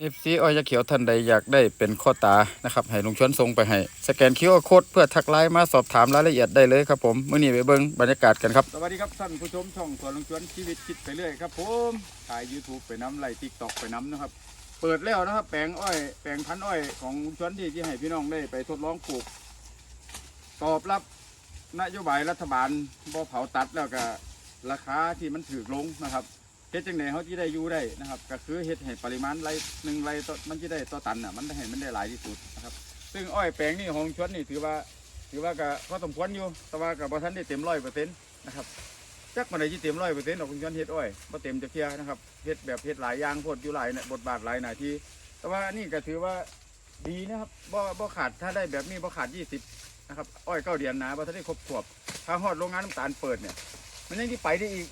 เอฟซีอ้อยยาเขียวท่านใดอยากได้เป็นข้อตานะครับให้ลุงชวนส่งไปให้สแกนคิวโค้ดเพื่อทักไลน์มาสอบถามรายละเอียดได้เลยครับผมเมื้อนี้ไปเบิ่งบรรยากาศกันครับสวัสดีครับท่านผู้ชมช่องสวนลุงชวนชีวิตคิดไปเรื่อยครับผมถ่าย YouTube ไปน้ำไล่ทิกตอกไปน้ำนะครับ เปิดแล้วนะครับ แปลงอ้อยแปลงพันอ้อยของลุงชวนที่ที่ให้พี่น้องได้ไปทดลองปลูก ตอบรับนโยบายรัฐบาลบ่เผาตัดแล้วก็ราคาที่มันถือลงนะครับ เฮ็ดจังไดเขาที่ได้อยู่ได้นะครับ ก็คือเฮ็ดให้ปริมาณไรหนึ่งไรต่อมันที่ได้ต่อตันอะมันได้ให้มันได้หลายที่สุดนะครับ ซึ่งอ้อยแปลงนี่ของชวนนี่ถือว่า ถือว่าก็พอสมควรอยู่ แต่ว่ากับพอท่านได้เต็มร้อยเปอร์เซ็นต์นะครับจักมันได้ที่เต็มร้อยเปอร์เซ็นต์ออกคุณย้อนเฮ็ดอ้อยพอเต็มจะเพียนะครับเฮ็ดแบบเฮ็ดหลายอย่างโพดอยู่หลายเนี่ยบทบาทหลายหน้าที่แต่ว่านี่ก็ถือว่าดีนะครับบ่บ่ขาดถ้าได้แบบนี้บ่ขาดยี่สิบนะครับอ้อยเก้าเดือนนะพอท่านได้ครบขวบถ้าฮอดโรงงานน้ำตาลเปิดเนี่ย มันยังที่ไปได้อีก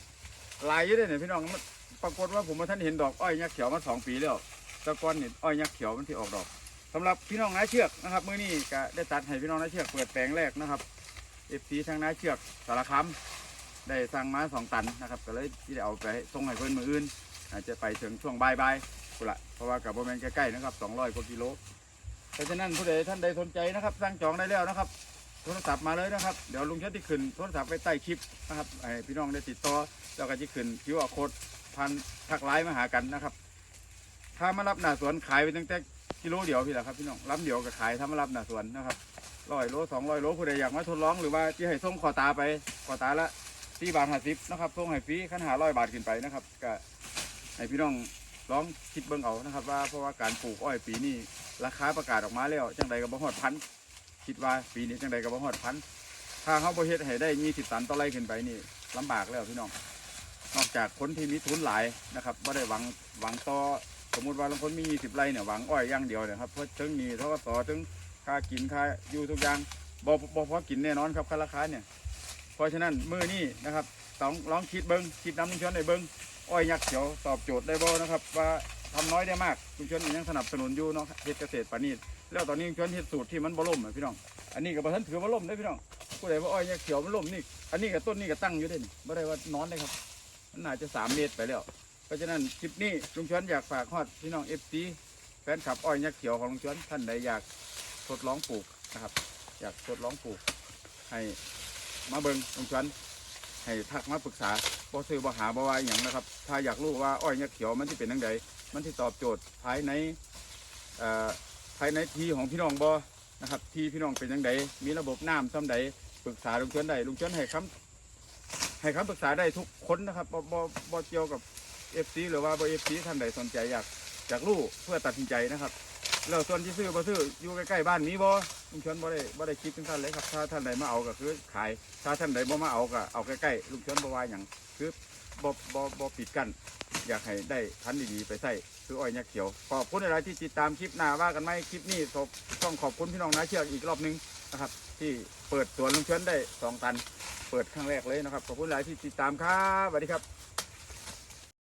หลายอยู่เลยเนี่ยพี่น้องมัน ปรากฏว่าผมมาท่านเห็นดอกอ้อยยักษ์เขียวมาสองปีแล้วตะกอนเนี่อ้อยยักษ์เขียวมันที่ออกดอกสำหรับพี่น้องนาเชือกนะครับมื้อนี้ก็ได้ตัดให้พี่น้องนาเชือกเปิดแปลงแรกนะครับเอฟซีทางนาเชือกสารคามได้สั่งมาสองตันนะครับก็เลยที่ได้เอาไปส่งให้เพื่อนมืออื่นอาจจะไปถึงช่วงบ่ายบ่ายกุละเพราะว่ากับโบแมนใกล้ๆนะครับสองร้อยกว่ากิโลเพราะฉะนั้นผู้ใดท่านใดสนใจนะครับสั่งจองได้แล้วนะครับ โทรศัพท์มาเลยนะครับ เดี๋ยวลุงเชิดที่ขึ้นโทรศัพท์ไว้ใต้คลิปนะครับให้พี่น้องได้ติดต่อแล้วก็จะขึ้นคิวอาโคด พันทักไลน์มาหากันนะครับ ถ้ามารับหน้าสวนขายไปตั้งแต่กิโลเดียวพี่แหละครับพี่น้องรับเดียวกับขายทำมารับหน้าสวนนะครับร้อยโลสองร้อยโลผู้ใดอยากมาทดลองหรือว่าที่ให้ส่งขอตาไปขอตาละสี่บาทห้าสิบนะครับส่งให้ฟรีขั้นหาร้อยบาทขึ้นไปนะครับก็ให้พี่น้องลองคิดเบิ่งเอานะครับ ว่าเพราะว่าการปลูกอ้อยปีนี้ราคาประกาศออกมาแล้วจังใดก็บ่ฮอดพันคิดว่าปีนี้จังใดก็บ่ฮอดพันถ้าเขาบ่เฮ็ดให้ได้ยี่สิบตันต่อไร่ขึ้นไปนี่ลำบากแล้วพี่น้อง นอกจากคนที่มีทุนหลายนะครับบ่ได้หวังหวังต่อสมมติว่าบางคนมี20ไร่เนี่ยหวังอ้อยอย่างเดียวเนี่ยครับเพราะถึงมีเท่ากับต่อถึงค่ากินค่าอยู่ทุกอย่างบ่บ่พอกินแน่นอนครับค่าราคาเนี่ยเพราะฉะนั้นมือนี้นะครับต้องลองคิดเบิ้งคิดน้ำลุงชนในเบิ้งอ้อยยักษ์เขียวตอบโจทย์ได้บ่นะครับ ว่าทำน้อยได้มากลุงชนยังสนับสนุนอยู่เนาะเฮ็ดเกษตรปานีแล้วตอนนี้ลุงชนเฮ็ดสูตรที่มันบ่ล่มอะพี่น้องอันนี้ก็บ่ทันถือว่าล่มได้พี่น้องผู้ใดว่าอ้อยยักษ์เขียวมันล่มนี่อันนี้กับต้นนี้ก็ตั้งอยู่เด้นี่บ่ได้ว่านอนเลยครับ มันน่าจะสามเมตรไปแล้ว เพราะฉะนั้นคลิปนี้ลุงชวนอยากฝากฮอดพี่น้องเอฟซีแฟนคลับอ้อยยักษ์เขียวของลุงชวนท่านใดอยากทดลองปลูกนะครับ อยากทดลองปลูก ให้มาเบิงลุงชวนให้ทักมาปรึกษาบ่ซื้อบ่หาบ่ว่าอย่างนะครับ ถ้าอยากรู้ว่าอ้อยยักษ์เขียวมันที่เป็นยังไงมันที่ตอบโจทย์ภายในเอ่อภายในทีของพี่น้องบ่นะครับ ทีพี่น้องเป็นยังไงมีระบบน้ำซ้ำใดปรึกษาลุงชวนได้ลุงชวนให้คำ ให้คำปรึกษาได้ทุกคนนะครับบ่บ่บ่เกี่ยวกับเอฟซีหรือว่าบเอฟซีท่านใดสนใจอยากอยากรู้เพื่อตัดสินใจนะครับแล้วส่วนที่ซื้อบ่ซื้ออยู่ใกล้ๆบ้านมีบ่ลุงชวนบ่ได้บ่ได้คิดถึงท่านเลยครับ ถ้าท่านใดมาเอาก็คือขาย ถ้าท่านใดบ่มาเอาก็เอาใกล้ๆลุงชวนบ่ว่าหยังคือบ่บ่บ่ปิดกั้นอยากให้ได้พันธุ์ดีๆไปใส่คืออ้อยยักษ์เขียว ขอบคุณอะไรที่ติดตามคลิปหน้าว่ากันไหมคลิปนี้ต้องขอบคุณพี่น้องนาเชือกอีกรอบนึงนะครับ ที่เปิดสวนลุงชวนได้สองตัน เปิดครั้งแรกเลยนะครับ ขอบคุณหลายที่ติดตามครับสวัสดีครับ